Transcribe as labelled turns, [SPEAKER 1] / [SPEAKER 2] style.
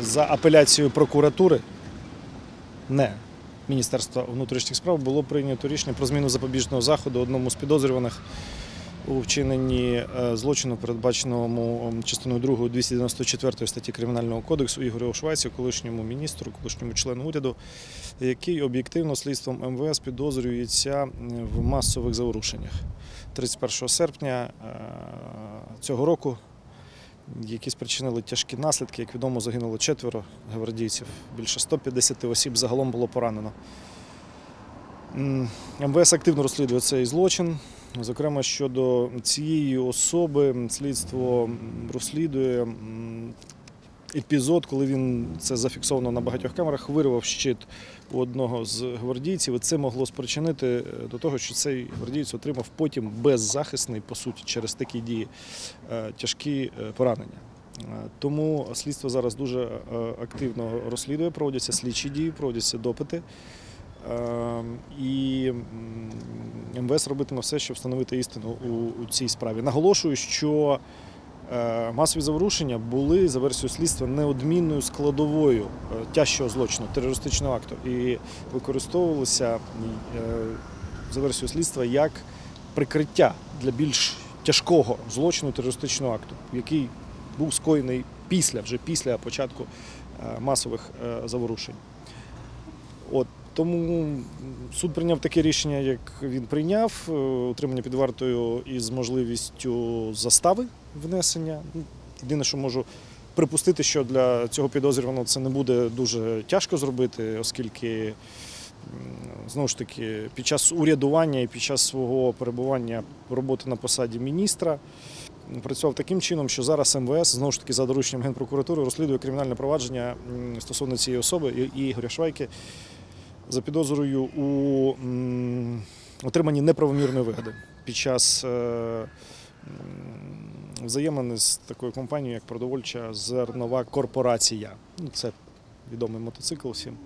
[SPEAKER 1] За апеляцією прокуратури, не Міністерства внутрішніх справ, було прийнято рішення про зміну запобіжного заходу одному з підозрюваних у вчиненні е, злочину, передбаченому частиною 2 294 статті Кримінального кодексу Ігорю Швайцю, колишньому міністру, колишньому члену уряду, який об'єктивно слідством МВС підозрюється в масових заворушеннях. 31 серпня е, цього року які спричинили тяжкі наслідки. Як відомо, загинуло четверо гвардійців. Більше 150 осіб загалом було поранено. МВС активно розслідує цей злочин. Зокрема, щодо цієї особи слідство розслідує епізод, коли він це зафіксовано на багатьох камерах, вирвав щит у одного з гвардійців. І це могло спричинити е, до того, що цей гвардієць отримав потім беззахисний, по суті, через такі дії е, тяжкі е, поранення. Тому слідство зараз дуже активно розслідує, проводяться слідчі дії, проводяться допити. Е, І МВС робитиме все, щоб встановити істину у, цій справі. Наголошую, що масові заворушення були за версією слідства неодмінною складовою е, тяжчого злочину, терористичного акту, і використовувалися е, за версією слідства як прикриття для більш тяжкого злочину терористичного акту, який був скоєний після, вже після початку е, масових е, заворушень. От тому суд прийняв таке рішення, як він прийняв, е, утримання під вартою із можливістю застави внесення. Ну, Єдине, що можу припустити, що для цього підозрюваного це не буде дуже тяжко зробити, оскільки знову ж таки під час урядування і під час свого перебування роботи на посаді міністра працював таким чином, що зараз МВС знову ж таки за дорученням Генпрокуратури розслідує кримінальне провадження стосовно цієї особи і Ігоря Швайки за підозрою у отриманні неправомірної вигоди під час е, взаємини з такою компанією, як продовольча зернова корпорація. Ну, це відомий мотоцикл всім.